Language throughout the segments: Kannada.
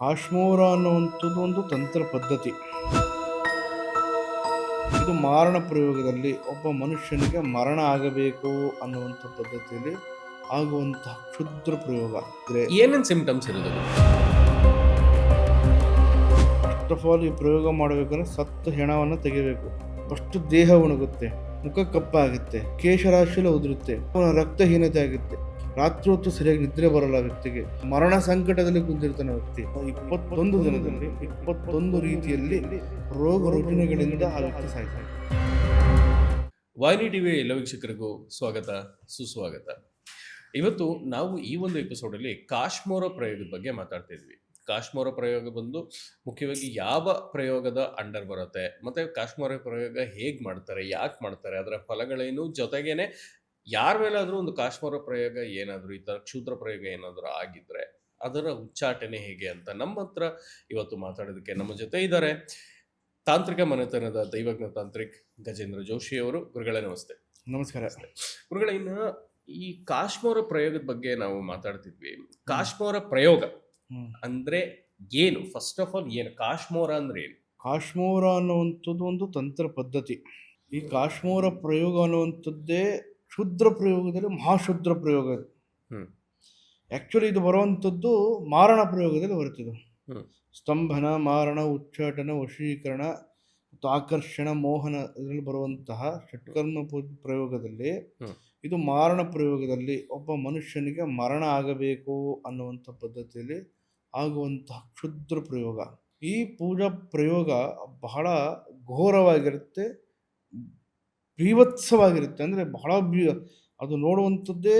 ಕಾಶ್ಮೋರ ಅನ್ನುವಂಥದ್ದು ಒಂದು ತಂತ್ರ ಪದ್ಧತಿ. ಇದು ಮಾರಣ ಪ್ರಯೋಗದಲ್ಲಿ ಒಬ್ಬ ಮನುಷ್ಯನಿಗೆ ಮರಣ ಆಗಬೇಕು ಅನ್ನುವಂಥ ಪದ್ಧತಿಯಲ್ಲಿ ಆಗುವಂತಹ ಕ್ಷುದ್ರ ಪ್ರಯೋಗ. ಅಂದರೆ ಏನೇನು ಸಿಂಪ್ಟಮ್ಸ್ ಇರೋದು ಫಸ್ಟ್ ಆಫ್ ಆಲ್ ಈ ಪ್ರಯೋಗ ಮಾಡಬೇಕಂದ್ರೆ ಸತ್ತು ಹೆಣವನ್ನು ತೆಗಿಬೇಕು ಫಸ್ಟ್ ದೇಹ ಒಣಗುತ್ತೆ ಮುಖ ಕಪ್ಪಾಗುತ್ತೆ ಕೇಶರಾಶಿಲ ಉದುರುತ್ತೆ ಅವನ ರಕ್ತಹೀನತೆ ಆಗುತ್ತೆ. ರಾತ್ರಿ ಹೊತ್ತು ಸರಿಯಾಗಿ ನಿದ್ರೆ ಬರಲ್ಲ ವ್ಯಕ್ತಿಗೆ. ಮರಣ ಸಂಕಟದಲ್ಲಿ ಕುಂತಿರ್ತಾನೆ ವ್ಯಕ್ತಿ. ಇಪ್ಪತ್ತೊಂದು ದಿನದಲ್ಲಿ, ಇಪ್ಪತ್ತೊಂದು ರೀತಿಯಲ್ಲಿ ರೋಗ ರುಜಿನಗಳಿಂದ ಆ ವ್ಯಕ್ತಿ ಸಾಯ್ತಾನೆ. ವಾಹಿನಿ ಟಿವಿ ಎಲ್ಲ ವೀಕ್ಷಕರಿಗೂ ಸ್ವಾಗತ, ಸುಸ್ವಾಗತ. ಇವತ್ತು ನಾವು ಈ ಒಂದು ಎಪಿಸೋಡಲ್ಲಿ ಕಾಶ್ಮೋರ ಪ್ರಯೋಗದ ಬಗ್ಗೆ ಮಾತಾಡ್ತಿದ್ವಿ ಕಾಶ್ಮೋರ ಪ್ರಯೋಗ ಬಂದು ಮುಖ್ಯವಾಗಿ ಯಾವ ಪ್ರಯೋಗದ ಅಂಡರ್ ಬರುತ್ತೆ, ಮತ್ತೆ ಕಾಶ್ಮೋರ ಪ್ರಯೋಗ ಹೇಗೆ ಮಾಡ್ತಾರೆ, ಯಾಕೆ ಮಾಡ್ತಾರೆ, ಅದರ ಫಲಗಳೇನು, ಜೊತೆಗೇನೆ ಯಾರ ಮೇಲಾದರೂ ಒಂದು ಕಾಶ್ಮೀರ ಪ್ರಯೋಗ ಏನಾದರೂ ಈ ಥರ ಕ್ಷುದ್ರ ಪ್ರಯೋಗ ಏನಾದರೂ ಆಗಿದ್ರೆ ಅದರ ಉಚ್ಚಾಟನೆ ಹೇಗೆ ಅಂತ ನಮ್ಮ ಹತ್ರ ಇವತ್ತು ಮಾತಾಡೋದಕ್ಕೆ ನಮ್ಮ ಜೊತೆ ಇದ್ದಾರೆ. ತಾಂತ್ರಿಕ ಮನೆತನದ ದೈವಜ್ಞ ತಾಂತ್ರಿಕ್ ಗಜೇಂದ್ರ ಜೋಶಿ ಅವರು. ಗುರುಗಳೇ ನಮಸ್ತೆ. ನಮಸ್ಕಾರ. ಗುರುಗಳೇ ಇನ್ನು ಈ ಕಾಶ್ಮೋರ ಪ್ರಯೋಗದ ಬಗ್ಗೆ ನಾವು ಮಾತಾಡ್ತಿದ್ವಿ. ಕಾಶ್ಮೋರ ಪ್ರಯೋಗ. ಅಂದ್ರೆ ಏನು? ಫಸ್ಟ್ ಆಫ್ ಆಲ್ ಏನು? ಕಾಶ್ಮೋರ ಅಂದ್ರೆ ಏನು? ಕಾಶ್ಮೋರ ಅನ್ನುವಂಥದ್ದು ಒಂದು ತಂತ್ರ ಪದ್ಧತಿ. ಈ ಕಾಶ್ಮೋರ ಪ್ರಯೋಗ ಅನ್ನುವಂಥದ್ದೇ ಕ್ಷುದ್ರ ಪ್ರಯೋಗದಲ್ಲಿ ಮಹಾಶುದ್ರ ಪ್ರಯೋಗ. ಆ್ಯಕ್ಚುಲಿ ಇದು ಬರುವಂಥದ್ದು ಮಾರಣ ಪ್ರಯೋಗದಲ್ಲಿ ಬರುತ್ತಿದ್ದು ಸ್ತಂಭನ ಮಾರಣ ಉಚ್ಚಾಟನ ವಶೀಕರಣ ಮತ್ತು ಆಕರ್ಷಣ ಮೋಹನ ಇದರಲ್ಲಿ ಬರುವಂತಹ ಷಟ್ಕರ್ಮ ಪ್ರಯೋಗದಲ್ಲಿ ಇದು ಮಾರಣ ಪ್ರಯೋಗದಲ್ಲಿ ಒಬ್ಬ ಮನುಷ್ಯನಿಗೆ ಮರಣ ಆಗಬೇಕು ಅನ್ನುವಂಥ ಪದ್ಧತಿಯಲ್ಲಿ ಆಗುವಂತಹ ಕ್ಷುದ್ರ ಪ್ರಯೋಗ. ಈ ಪೂಜಾ ಪ್ರಯೋಗ ಬಹಳ ಘೋರವಾಗಿರುತ್ತೆ. ಬೀಭತ್ಸವಾಗಿರುತ್ತೆ. ಅಂದರೆ ಬಹಳ ಬಿ ಅದು ನೋಡುವಂಥದ್ದೇ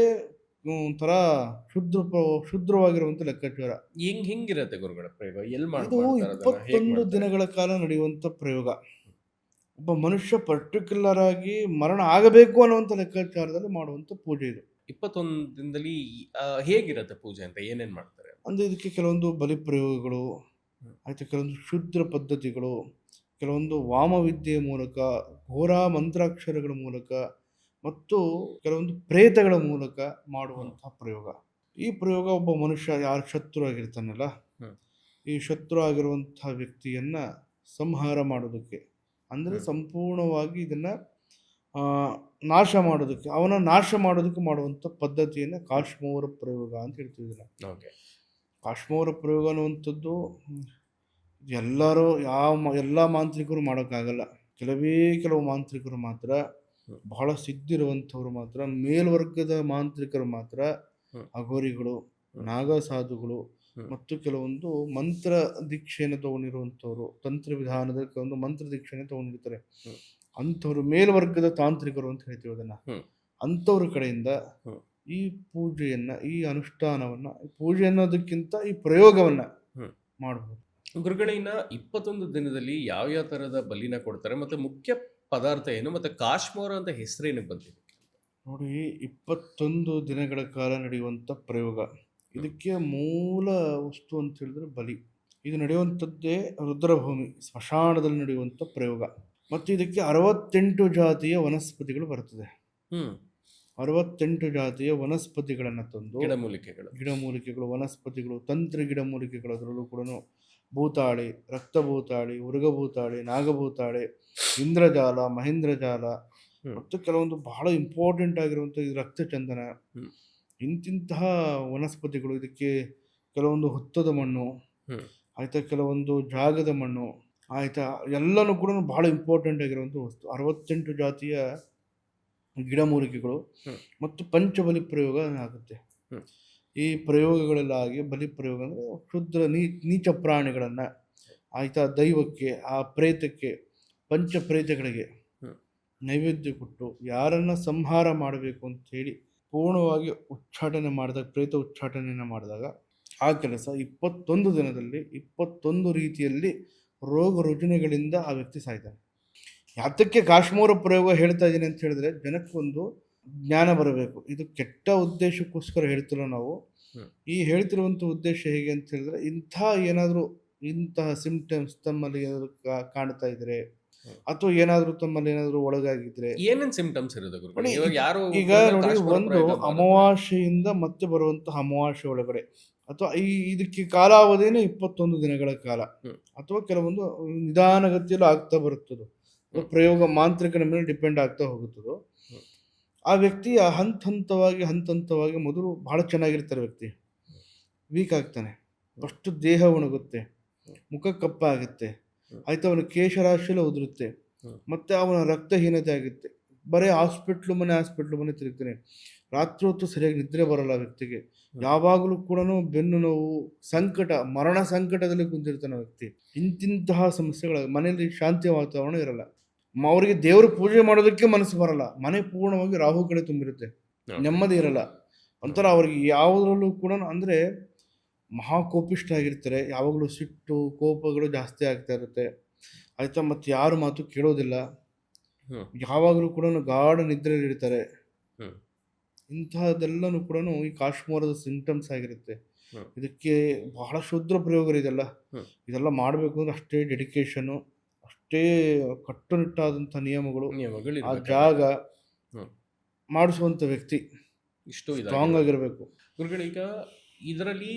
ಒಂಥರ ಶುದ್ರ ಶುದ್ರವಾಗಿರುವಂಥ ಲೆಕ್ಕಾಚಾರ. ಹಿಂಗ್ ಹಿಂಗಿರತ್ತೆ ಗುರುಗಳ ಪ್ರಯೋಗ. ಎಲ್ಲಿ ಇದು ಇಪ್ಪತ್ತೊಂದು ದಿನಗಳ ಕಾಲ ನಡೆಯುವಂಥ ಪ್ರಯೋಗ. ಒಬ್ಬ ಮನುಷ್ಯ ಪರ್ಟಿಕ್ಯುಲರ್ ಆಗಿ ಮರಣ ಆಗಬೇಕು ಅನ್ನುವಂಥ ಲೆಕ್ಕಾಚಾರದಲ್ಲಿ ಮಾಡುವಂಥ ಪೂಜೆ ಇದು. ಇಪ್ಪತ್ತೊಂದು ದಿನದಲ್ಲಿ ಹೇಗಿರುತ್ತೆ ಹೇಗಿರತ್ತೆ ಪೂಜೆ ಅಂತ ಏನೇನು ಮಾಡ್ತಾರೆ? ಅಂದರೆ ಇದಕ್ಕೆ ಕೆಲವೊಂದು ಬಲಿ ಪ್ರಯೋಗಗಳು. ಆಯಿತು ಕೆಲವೊಂದು ಶುದ್ರ ಪದ್ಧತಿಗಳು ಕೆಲವೊಂದು ವಾಮವಿದ್ಯೆಯ ಮೂಲಕ ಘೋರ ಮಂತ್ರಾಕ್ಷರಗಳ ಮೂಲಕ ಮತ್ತು ಕೆಲವೊಂದು ಪ್ರೇತಗಳ ಮೂಲಕ ಮಾಡುವಂತಹ ಪ್ರಯೋಗ. ಈ ಪ್ರಯೋಗ ಒಬ್ಬ ಮನುಷ್ಯ ಯಾರು ಶತ್ರು ಆಗಿರ್ತಾನಲ್ಲ? ಈ ಶತ್ರು ಆಗಿರುವಂತಹ ವ್ಯಕ್ತಿಯನ್ನ ಸಂಹಾರ ಮಾಡೋದಕ್ಕೆ. ಅಂದರೆ ಸಂಪೂರ್ಣವಾಗಿ ಇದನ್ನ ನಾಶ ಮಾಡೋದಕ್ಕೆ ಅವನ ನಾಶ ಮಾಡೋದಕ್ಕೆ ಮಾಡುವಂಥ ಪದ್ಧತಿಯನ್ನು ಕಾಶ್ಮೋರ ಪ್ರಯೋಗ ಅಂತ ಓಕೆ. ಕಾಶ್ಮೋರ ಪ್ರಯೋಗ ಅನ್ನುವಂಥದ್ದು ಎಲ್ಲರೂ ಯಾವ ಎಲ್ಲ ಮಾಂತ್ರಿಕರು ಮಾಡೋಕ್ಕಾಗಲ್ಲ ಕೆಲವೇ ಕೆಲವು ಮಾಂತ್ರಿಕರು ಮಾತ್ರ. ಬಹಳ ಸಿದ್ಧಿರುವಂಥವ್ರು ಮಾತ್ರ ಮೇಲ್ವರ್ಗದ ಮಾಂತ್ರಿಕರು ಮಾತ್ರ. ಅಘೋರಿಗಳು ನಾಗ ನಾಗಸಾಧುಗಳು ಮತ್ತು ಕೆಲವೊಂದು ಮಂತ್ರ ದೀಕ್ಷೆಯನ್ನು ತಗೊಂಡಿರುವಂಥವ್ರು ತಂತ್ರ ವಿಧಾನದಲ್ಲಿ ಕೆಲವೊಂದು ಮಂತ್ರ ದೀಕ್ಷೆಯನ್ನು ತಗೊಂಡಿರ್ತಾರೆ. ಅಂಥವ್ರು ಮೇಲ್ವರ್ಗದ ತಾಂತ್ರಿಕರು ಅಂತ ಹೇಳ್ತೀವಿ ಅದನ್ನು ಅಂಥವ್ರ ಕಡೆಯಿಂದ ಈ ಪೂಜೆಯನ್ನು ಈ ಅನುಷ್ಠಾನವನ್ನು ಪೂಜೆ ಅನ್ನೋದಕ್ಕಿಂತ ಈ ಪ್ರಯೋಗವನ್ನ. ಮಾಡಬಹುದು ಗುರುಗಳೇ ಇನ್ನ ಇಪ್ಪತ್ತೊಂದು ದಿನದಲ್ಲಿ ಯಾವ ಯಾವ ತರದ ಬಲಿನ ಕೊಡ್ತಾರೆ ಮತ್ತು ಮುಖ್ಯ ಪದಾರ್ಥ ಏನು ಮತ್ತು ಕಾಶ್ಮೋರ ಅಂತ ಹೆಸರೇನಕ್ಕೆ ಬಂದಿದೆ? ನೋಡಿ ಇಪ್ಪತ್ತೊಂದು ದಿನಗಳ ಕಾಲ ನಡೆಯುವಂಥ ಪ್ರಯೋಗ. ಇದಕ್ಕೆ ಮೂಲ ವಸ್ತು ಅಂತ ಹೇಳಿದ್ರೆ ಬಲಿ. ಇದು ನಡೆಯುವಂಥದ್ದೇ ರುದ್ರಭೂಮಿ ಸ್ಮಶಾನದಲ್ಲಿ ನಡೆಯುವಂಥ ಪ್ರಯೋಗ. ಮತ್ತು ಇದಕ್ಕೆ ಅರವತ್ತೆಂಟು ಜಾತಿಯ ವನಸ್ಪತಿಗಳು ಬರ್ತದೆ ಹ್ಞೂ ಅರವತ್ತೆಂಟು ಜಾತಿಯ ವನಸ್ಪತಿಗಳನ್ನು ತಂದು ಗಿಡಮೂಲಿಕೆಗಳು. ಗಿಡಮೂಲಿಕೆಗಳು ವನಸ್ಪತಿಗಳು ತಂತ್ರ ಗಿಡಮೂಲಿಕೆಗಳು ಅದರಲ್ಲೂ ಕೂಡ ಭೂತಾಳಿ ರಕ್ತಭೂತಾಳಿ ಉರುಗಭೂತಾಳಿ ನಾಗಭೂತಾಳಿ ಇಂದ್ರಜಾಲ ಮಹೇಂದ್ರಜಾಲ ಜಾಲ ಮತ್ತು ಕೆಲವೊಂದು ಬಹಳ ಇಂಪಾರ್ಟೆಂಟ್ ಆಗಿರುವಂಥ ಈ ರಕ್ತಚಂದನ. ಇಂತಿಂತಹ ವನಸ್ಪತಿಗಳು ಇದಕ್ಕೆ ಕೆಲವೊಂದು ಹುತ್ತದ ಮಣ್ಣು ಆಯಿತಾ ಕೆಲವೊಂದು ಜಾಗದ ಮಣ್ಣು ಆಯ್ತಾ ಎಲ್ಲನೂ ಕೂಡ ಬಹಳ ಇಂಪಾರ್ಟೆಂಟ್ ಆಗಿರುವಂಥ ವಸ್ತು. ಅರವತ್ತೆಂಟು ಜಾತಿಯ ಗಿಡಮೂಲಿಕೆಗಳು ಮತ್ತು ಪಂಚಬಲಿ ಪ್ರಯೋಗ ಆಗುತ್ತೆ. ಈ ಪ್ರಯೋಗಗಳಲ್ಲಾಗಿ ಬಲಿ ಪ್ರಯೋಗ ಅಂದರೆ ಕ್ಷುದ್ರ ನೀ ನೀಚ ಪ್ರಾಣಿಗಳನ್ನು ಆಯಿತಾ ದೈವಕ್ಕೆ ಆ ಪ್ರೇತಕ್ಕೆ ಪಂಚ ಪ್ರೇತಗಳಿಗೆ ನೈವೇದ್ಯ ಕೊಟ್ಟು ಯಾರನ್ನು ಸಂಹಾರ ಮಾಡಬೇಕು ಅಂತ ಹೇಳಿ ಪೂರ್ಣವಾಗಿ ಉಚ್ಚಾಟನೆ ಮಾಡಿದಾಗ ಪ್ರೇತ ಉಚ್ಚಾಟನೆಯನ್ನು ಮಾಡಿದಾಗ ಆ ಕೆಲಸ ಇಪ್ಪತ್ತೊಂದು ದಿನದಲ್ಲಿ ಇಪ್ಪತ್ತೊಂದು ರೀತಿಯಲ್ಲಿ ರೋಗ ರುಜಿನಗಳಿಂದ ಆ ವ್ಯಕ್ತಿ ಸಾಯ್ತಾನೆ. ಯಾತಕ್ಕೆ ಕಾಶ್ಮೀರ ಪ್ರಯೋಗ ಹೇಳ್ತಾ ಇದ್ದೀನಿ ಅಂತ ಹೇಳಿದ್ರೆ ಜನಕ್ಕೊಂದು ಜ್ಞಾನ ಬರಬೇಕು. ಇದು ಕೆಟ್ಟ ಉದ್ದೇಶಕ್ಕೋಸ್ಕರ ಹೇಳ್ತಿರೋ ನಾವು. ಈ ಹೇಳ್ತಿರುವಂಥ ಉದ್ದೇಶ ಹೇಗೆ ಅಂತ ಹೇಳಿದ್ರೆ ಇಂಥ ಏನಾದರೂ ಇಂತಹ ಸಿಂಪ್ಟಮ್ಸ್ ತಮ್ಮಲ್ಲಿ ಏನಾದರೂ ಕಾಣ್ತಾ ಇದ್ರೆ. ಅಥವಾ ಏನಾದರೂ ತಮ್ಮಲ್ಲಿ ಏನಾದರೂ ಒಳಗಾಗಿದ್ರೆ ಏನೇನು ಸಿಂಪ್ಟಮ್ಸ್ ಇರೋದು ಯಾರು ಈಗ ನೋಡಿ ಒಂದು ಅಮಾವಾಸ್ಯೆಯಿಂದ ಮತ್ತೆ ಬರುವಂತಹ ಅಮಾವಾಸ್ಯೆ ಒಳಗಡೆ ಅಥವಾ ಈ ಇದಕ್ಕೆ ಕಾಲಾವಧಿನೇ ಇಪ್ಪತ್ತೊಂದು ದಿನಗಳ ಕಾಲ. ಅಥವಾ ಕೆಲವೊಂದು ನಿಧಾನಗತಿಯಲ್ಲೂ ಆಗ್ತಾ ಬರುತ್ತದೋ. ಪ್ರಯೋಗ ಮಾಂತ್ರಿಕನ ಮೇಲೆ ಡಿಪೆಂಡ್ ಆಗ್ತಾ ಹೋಗುತ್ತದೋ. ಆ ವ್ಯಕ್ತಿಯ ಹಂತ ಹಂತವಾಗಿ ಹಂತ ಹಂತವಾಗಿ ಮೊದಲು ಭಾಳ ಚೆನ್ನಾಗಿರ್ತಾರೆ ವ್ಯಕ್ತಿ. ವೀಕ್ ಆಗ್ತಾನೆ. ಅಷ್ಟು ದೇಹ ಒಣಗುತ್ತೆ. ಮುಖ ಕಪ್ಪಾಗುತ್ತೆ. ಆಯ್ತು, ಅವನ ಕೇಶರಾಶಿಯಲ್ಲಿ ಉದುರುತ್ತೆ. ಮತ್ತು ಅವನ ರಕ್ತಹೀನತೆ ಆಗುತ್ತೆ. ಬರೀ ಹಾಸ್ಪಿಟ್ಲು ಮನೆ ಹಾಸ್ಪಿಟ್ಲು ಮನೆ ತಿರುಗ್ತಾನೆ. ರಾತ್ರಿ ಹೊತ್ತು ಸರಿಯಾಗಿ ನಿದ್ರೆ ಬರಲ್ಲ ವ್ಯಕ್ತಿಗೆ. ಯಾವಾಗಲೂ ಕೂಡ ಬೆನ್ನು ನೋವು, ಸಂಕಟ, ಮರಣ ಸಂಕಟದಲ್ಲಿ ಕುಂತಿರ್ತಾನೆ ವ್ಯಕ್ತಿ. ಇಂತಿಂತಹ ಸಮಸ್ಯೆಗಳ ಮನೆಯಲ್ಲಿ ಶಾಂತಿಯ ವಾತಾವರಣ ಇರಲ್ಲ. ಅವರಿಗೆ ದೇವರು ಪೂಜೆ ಮಾಡೋದಕ್ಕೆ ಮನಸ್ಸು ಬರಲ್ಲ. ಮನೆ ಪೂರ್ಣವಾಗಿ ರಾಹು ಕಡೆ ತುಂಬಿರುತ್ತೆ. ನೆಮ್ಮದಿ ಇರಲ್ಲ. ಒಂಥರ ಅವ್ರಿಗೆ ಯಾವುದ್ರಲ್ಲೂ ಕೂಡ ಅಂದರೆ ಮಹಾಕೋಪಿಷ್ಟ ಆಗಿರ್ತಾರೆ. ಯಾವಾಗಲೂ ಸಿಟ್ಟು ಕೋಪಗಳು ಜಾಸ್ತಿ ಆಗ್ತಾ ಇರುತ್ತೆ. ಆಯ್ತಾ ಮತ್ತು ಯಾರು ಮಾತು ಕೇಳೋದಿಲ್ಲ. ಯಾವಾಗಲೂ ಕೂಡ ಗಾಢ ನಿದ್ರೆಯಲ್ಲಿ ಇರ್ತಾರೆ. ಇಂತಹದೆಲ್ಲನೂ ಕೂಡ ಈ ಕಾಶ್ಮೀರದ ಸಿಂಟಮ್ಸ್ ಆಗಿರುತ್ತೆ. ಇದಕ್ಕೆ ಬಹಳ ಶುದ್ರ ಪ್ರಯೋಗ ಇದೆಲ್ಲ ಹ್ಮ್. ಇದೆಲ್ಲ ಮಾಡಬೇಕು ಅಂದ್ರೆ ಅಷ್ಟೇ ಡೆಡಿಕೇಶನು ಅಷ್ಟೇ ಕಟ್ಟುನಿಟ್ಟಾದಂಥ ನಿಯಮಗಳು ನಿಯಮಗಳು ಆ ಜಾಗ. ಮಾಡಿಸುವಂಥ ವ್ಯಕ್ತಿ ಇಷ್ಟು ಸ್ಟ್ರಾಂಗ್ ಆಗಿರಬೇಕು. ಗುರುಗಳೀಗ ಇದರಲ್ಲಿ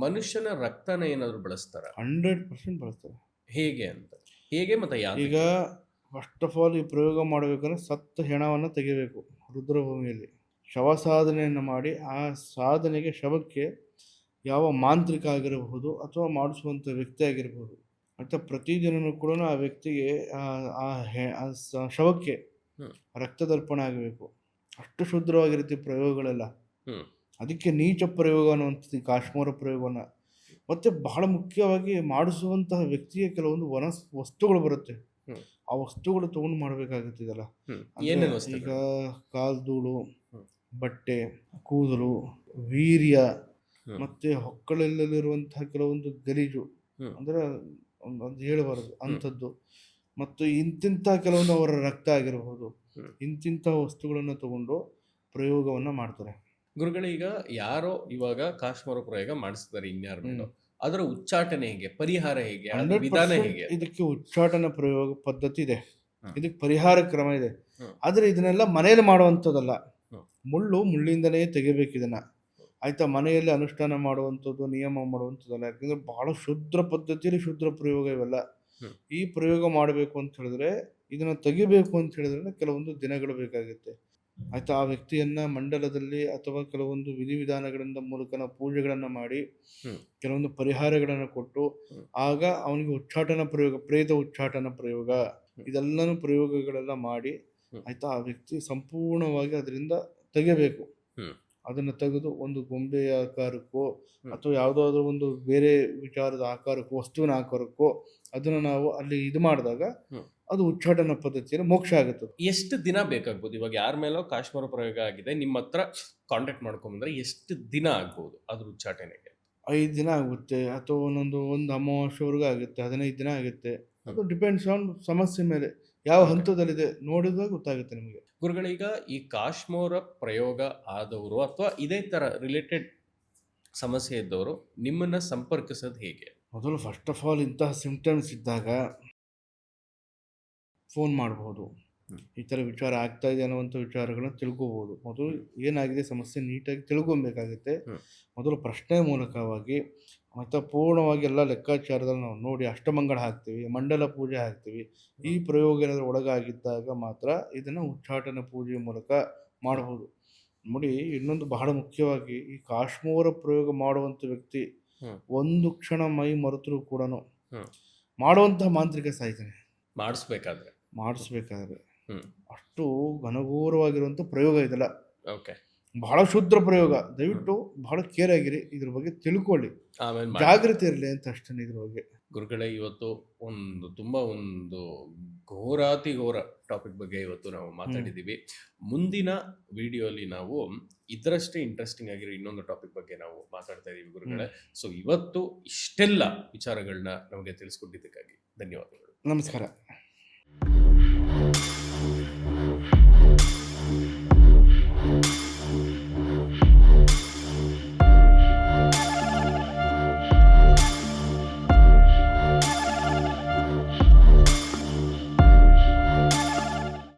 ಮನುಷ್ಯನ ರಕ್ತನ ಏನಾದರೂ ಬಳಸ್ತಾರೆ? ಹಂಡ್ರೆಡ್ ಪರ್ಸೆಂಟ್ ಬಳಸ್ತಾರೆ. ಹೇಗೆ ಅಂತ? ಹೇಗೆ ಮತ್ತೆ ಈಗ ಫಸ್ಟ್ ಆಫ್ ಆಲ್ ಈ ಪ್ರಯೋಗ ಮಾಡಬೇಕಂದ್ರೆ ಸತ್ತ ಹೆಣವನ್ನು ತೆಗಿಬೇಕು ರುದ್ರಭೂಮಿಯಲ್ಲಿ. ಶವ ಸಾಧನೆಯನ್ನು ಮಾಡಿ ಆ ಸಾಧನೆಗೆ ಶವಕ್ಕೆ ಯಾವ ಮಾಂತ್ರಿಕ ಆಗಿರಬಹುದು ಅಥವಾ ಮಾಡಿಸುವಂಥ ವ್ಯಕ್ತಿ ಆಗಿರಬಹುದು. ಮತ್ತು ಪ್ರತಿದಿನವೂ ಕೂಡ ಆ ವ್ಯಕ್ತಿಗೆ ಆ- ಹೆ- ಆ ಶವಕ್ಕೆ ರಕ್ತದರ್ಪಣ ಆಗಬೇಕು. ಅಷ್ಟು ಶುದ್ಧವಾಗಿರುತ್ತೆ ಪ್ರಯೋಗಗಳೆಲ್ಲ. ಅದಕ್ಕೆ ನೀಚ ಪ್ರಯೋಗ ಅನ್ನುವಂಥದ್ದು ಕಾಶ್ಮೀರ ಪ್ರಯೋಗನ. ಮತ್ತು ಬಹಳ ಮುಖ್ಯವಾಗಿ ಮಾಡಿಸುವಂತಹ ವ್ಯಕ್ತಿಗೆ ಕೆಲವೊಂದು ವನ ವಸ್ತುಗಳು ಬರುತ್ತೆ. ಆ ವಸ್ತುಗಳು ತಗೊಂಡು ಮಾಡಬೇಕಾಗುತ್ತಿದಲ್ಲ ಈಗ ಕಾಲ್ಧೂಳು ಬಟ್ಟೆ ಕೂದಲು ವೀರ್ಯ. ಮತ್ತೆ ಹೊಕ್ಕಳಲ್ಲಿರುವಂತಹ ಕೆಲವೊಂದು ಗಲೀಜು. ಅಂದ್ರೆ ಒಂದ್- ಒಂದು ಹೇಳಬಾರದು. ಅಂಥದ್ದು. ಮತ್ತು ಇಂತಿಂಥ ಕೆಲವೊಂದು ಅವರ ರಕ್ತ ಆಗಿರಬಹುದು. ಇಂತಿಂಥ ವಸ್ತುಗಳನ್ನು ತಗೊಂಡು ಪ್ರಯೋಗವನ್ನ ಮಾಡ್ತಾರೆ. ಗುರುಗಳೀಗ ಯಾರೋ ಇವಾಗ ಕಾಶ್ಮೀರ ಪ್ರಯೋಗ ಮಾಡಿಸ್ತಾರೆ ಇನ್ಯಾರ. ಅದರ ಉಚ್ಚಾಟನೆ ಹೇಗೆ? ಪರಿಹಾರ ಹೇಗೆ? ಅದ್ರ 100% ವಿಧಾನ ಹೇಗೆ? ಇದಕ್ಕೆ ಉಚ್ಚಾಟನ ಪ್ರಯೋಗ ಪದ್ಧತಿ ಇದೆ. ಇದಕ್ಕೆ ಪರಿಹಾರ ಕ್ರಮ ಇದೆ. ಆದರೆ ಇದನ್ನೆಲ್ಲ ಮನೆಯಲ್ಲಿ ಮಾಡುವಂಥದ್ದಲ್ಲ. ಮುಳ್ಳು ಮುಳ್ಳಿಂದನೇ ತೆಗಿಬೇಕು ಇದನ್ನ. ಆಯ್ತಾ ಮನೆಯಲ್ಲಿ ಅನುಷ್ಠಾನ ಮಾಡುವಂಥದ್ದು ನಿಯಮ ಮಾಡುವಂಥದ್ದಲ್ಲ ಯಾಕಂದ್ರೆ ಬಹಳ ಶುದ್ಧ ಪದ್ಧತಿಯಲ್ಲಿ ಶುದ್ಧ ಪ್ರಯೋಗ ಇವೆಲ್ಲ. ಈ ಪ್ರಯೋಗ ಮಾಡಬೇಕು ಅಂತ ಹೇಳಿದ್ರೆ ಇದನ್ನ ತೆಗಿಬೇಕು ಅಂತ ಹೇಳಿದ್ರೆ ಕೆಲವೊಂದು ದಿನಗಳು ಬೇಕಾಗುತ್ತೆ ಆಯ್ತಾ ಆ ವ್ಯಕ್ತಿಯನ್ನ ಮಂಡಲದಲ್ಲಿ ಅಥವಾ ಕೆಲವೊಂದು ವಿಧಿವಿಧಾನಗಳಿಂದ ಮೂಲಕ ನಾವು ಪೂಜೆಗಳನ್ನ ಮಾಡಿ ಕೆಲವೊಂದು ಪರಿಹಾರಗಳನ್ನು ಕೊಟ್ಟು ಆಗ ಅವನಿಗೆ ಉಚ್ಚಾಟನ ಪ್ರಯೋಗ ಪ್ರೇತ ಉಚ್ಚಾಟನ ಪ್ರಯೋಗ. ಇದೆಲ್ಲನೂ ಪ್ರಯೋಗಗಳೆಲ್ಲ ಮಾಡಿ. ಆಯ್ತಾ ಆ ವ್ಯಕ್ತಿ ಸಂಪೂರ್ಣವಾಗಿ ಅದರಿಂದ ತೆಗೆಬೇಕು. ಅದನ್ನು ತೆಗೆದು ಒಂದು ಗೊಂಬೆ ಆಕಾರಕ್ಕೋ. ಅಥವಾ ಯಾವುದಾದ್ರೂ ಒಂದು ಬೇರೆ ವಿಚಾರದ ಆಕಾರಕ್ಕೋ ವಸ್ತುವಿನ ಆಕಾರಕ್ಕೋ ಅದನ್ನು ನಾವು ಅಲ್ಲಿ ಇದು ಮಾಡಿದಾಗ ಅದು ಉಚ್ಚಾಟನ ಪದ್ಧತಿಯಲ್ಲಿ ಮೋಕ್ಷ ಆಗುತ್ತೆ ಎಷ್ಟು ದಿನ ಬೇಕಾಗ್ಬೋದು? ಇವಾಗ ಯಾರ ಮೇಲೋ ಕಾಶ್ಮೀರ ಪ್ರಯೋಗ ಆಗಿದೆ ನಿಮ್ಮ ಹತ್ರ ಕಾಂಟ್ಯಾಕ್ಟ್ ಮಾಡ್ಕೊಂಬಂದ್ರೆ ಎಷ್ಟು ದಿನ ಆಗ್ಬೋದು ಅದ್ರ ಉಚ್ಚಾಟನೆಗೆ? ಐದು ದಿನ ಆಗುತ್ತೆ ಅಥವಾ ಒಂದೊಂದು ಒಂದು ಅಮಾವಾಸ್ಯವರೆಗೂ ಆಗುತ್ತೆ ಹದಿನೈದು ದಿನ ಆಗುತ್ತೆ. ಅದು ಡಿಪೆಂಡ್ಸ್ ಆನ್ ಸಮಸ್ಯೆ ಮೇಲೆ. ಯಾವ ಹಂತದಲ್ಲಿದೆ ನೋಡಿದಾಗ ಗೊತ್ತಾಗುತ್ತೆ ನಿಮಗೆ. ಗುರುಗಳೀಗ ಈ ಕಾಶ್ಮೋರ ಪ್ರಯೋಗ ಆದವರು ಅಥವಾ ಇದೇ ತರ ರಿಲೇಟೆಡ್ ಸಮಸ್ಯೆ ಇದ್ದವರು ನಿಮ್ಮನ್ನ ಸಂಪರ್ಕಿಸೋದು ಹೇಗೆ? ಮೊದಲು ಫಸ್ಟ್ ಆಫ್ ಆಲ್ ಇಂತಹ ಸಿಂಪ್ಟಮ್ಸ್ ಇದ್ದಾಗ ಫೋನ್ ಮಾಡಬಹುದು. ಈ ಥರ ವಿಚಾರ ಆಗ್ತಾ ಇದೆ ಅನ್ನುವಂಥ ವಿಚಾರಗಳನ್ನ ತಿಳ್ಕೋಬೋದು. ಮೊದಲು ಏನಾಗಿದೆ ಸಮಸ್ಯೆ ನೀಟಾಗಿ ತಿಳ್ಕೊಬೇಕಾಗುತ್ತೆ. ಮೊದಲು ಪ್ರಶ್ನೆ ಮೂಲಕವಾಗಿ ಮತ್ತು ಪೂರ್ಣವಾಗಿ ಎಲ್ಲ ಲೆಕ್ಕಾಚಾರದಲ್ಲಿ ನಾವು ನೋಡಿ ಅಷ್ಟಮಂಗಳ ಹಾಕ್ತೀವಿ ಮಂಡಲ ಪೂಜೆ ಹಾಕ್ತೀವಿ. ಈ ಪ್ರಯೋಗ ಏನಾದರೂ ಒಳಗಾಗಿದ್ದಾಗ ಮಾತ್ರ ಇದನ್ನು ಉಚ್ಚಾಟನ ಪೂಜೆ ಮೂಲಕ ಮಾಡಬಹುದು. ನೋಡಿ ಇನ್ನೊಂದು ಬಹಳ ಮುಖ್ಯವಾಗಿ ಈ ಕಾಶ್ಮೀರ ಪ್ರಯೋಗ ಮಾಡುವಂಥ ವ್ಯಕ್ತಿ ಒಂದು ಕ್ಷಣ ಮೈ ಮರೆತರೂ ಕೂಡ. ಮಾಡುವಂತಹ ಮಾಂತ್ರಿಕ ಸಾಯ್ತಾನೆ ಮಾಡಿಸ್ಬೇಕಾದ್ರೆ. ಮಾಡಿಸ್ಬೇಕಾದ್ರೆ. ಅಷ್ಟು ಘನಘೋರವಾಗಿರುವಂಥ ಪ್ರಯೋಗ ಇದೆಲ್ಲ. ಓಕೆ. ಬಹಳ ಶುದ್ರ ಪ್ರಯೋಗ. ದಯವಿಟ್ಟು ಬಹಳ ಕೇರ್ ಆಗಿರಿ. ಇದ್ರ ಬಗ್ಗೆ ತಿಳ್ಕೊಳ್ಳಿ. ಆಮೇಲೆ. ಜಾಗೃತಿ ಇರಲಿ ಅಂತ ಅಷ್ಟೇ ಇದ್ರ ಬಗ್ಗೆ. ಗುರುಗಳೇ ಇವತ್ತು ಒಂದು ತುಂಬಾ ಒಂದು ಘೋರಾತಿ ಘೋರ ಟಾಪಿಕ್ ಬಗ್ಗೆ ಇವತ್ತು ನಾವು ಮಾತಾಡಿದ್ದೀವಿ. ಮುಂದಿನ ವಿಡಿಯೋಲಿ ನಾವು ಇದರಷ್ಟೇ ಇಂಟ್ರೆಸ್ಟಿಂಗ್ ಆಗಿರೋ ಇನ್ನೊಂದು ಟಾಪಿಕ್ ಬಗ್ಗೆ ನಾವು ಮಾತಾಡ್ತಾ ಇದ್ದೀವಿ ಗುರುಗಳೇ. ಸೊ ಇವತ್ತು ಇಷ್ಟೆಲ್ಲ ವಿಚಾರಗಳನ್ನ ನಮಗೆ ತಿಳಿಸ್ಕೊಟ್ಟಿದ್ದಕ್ಕಾಗಿ ಧನ್ಯವಾದಗಳು. ನಮಸ್ಕಾರ.